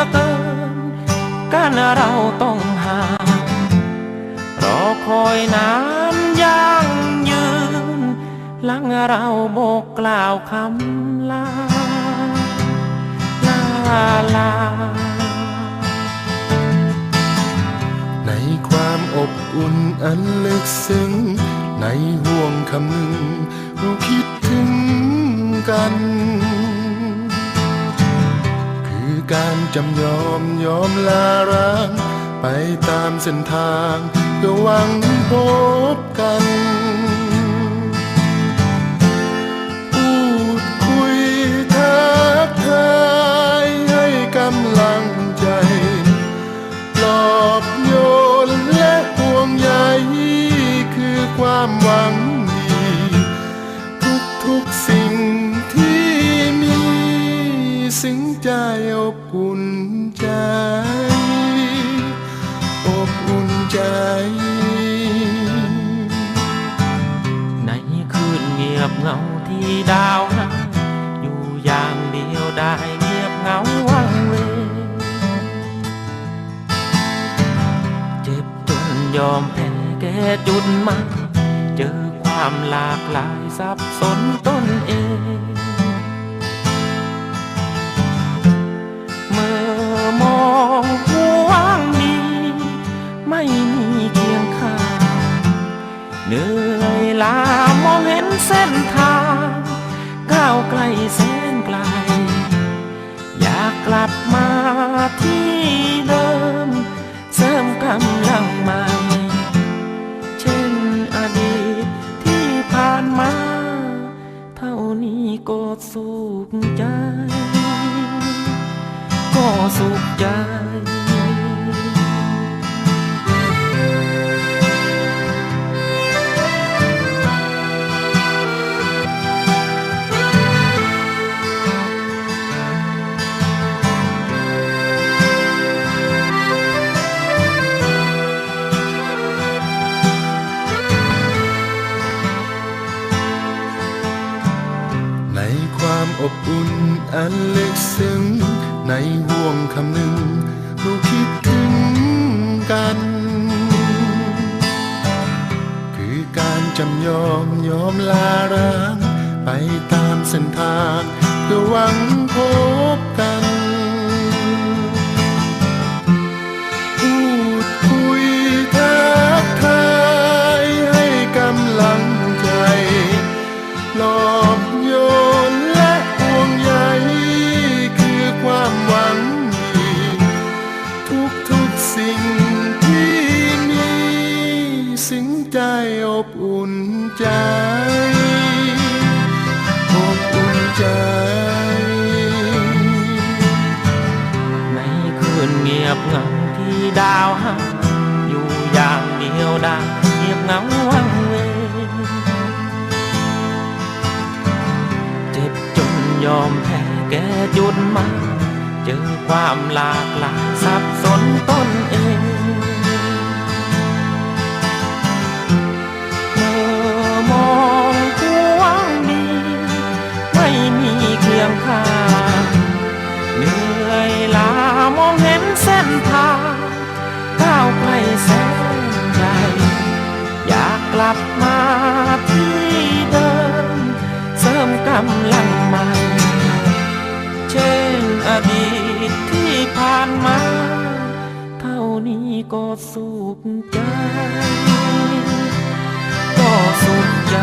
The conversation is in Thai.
ลือเกินกันเราต้องห่างรอคอยนานยังยืน หลังเราบอกกล่าวคำลา ลาลา ในความอบอุ่นอันลึกซึ้ง ในห่วงคำหนึ่งเราคิดถึงกัน การจำยอมยอมลาร้าง ไปตามเส้นทางเพื่อหวังพบกันพูดคุยทักทายให้กำลังใจปลอบโยนและห่วงใยคือความหวัง ดาวอยู่อย่างเดียวได้เงียบเหงาวังเวเจ็บจนยอมแพ้แก่จุดมาเจอความหลากหลายสับสนตนเอง อบอุ่นอันลึกซึ้งในห่วงคำหนึ่งรู้คิดถึงกัน คือการจำยอมยอมลาร้าง ไปตามเส้นทางเพื่อหวังพบกัน สิ่งที่มีสิ่งใจอบอุ่นใจ อบอุ่นใจ ในคืนเงียบเหงาที่ดาวหาอยู่อย่างเดียวได้เงียบเหงาวังเวงเจ็บจนยอมแพ้แก่จุดหมายเจอความหลากหลายสับางข้างเหนื่อยลามองเห็นเส้นทางก้าวไกลแสนไกลอยากกลับมาที่เดิมเสริมกำลังใหม่เช่นอดีตที่ผ่านมา เท่านี้ก็สุขใจ ก็สุขใจ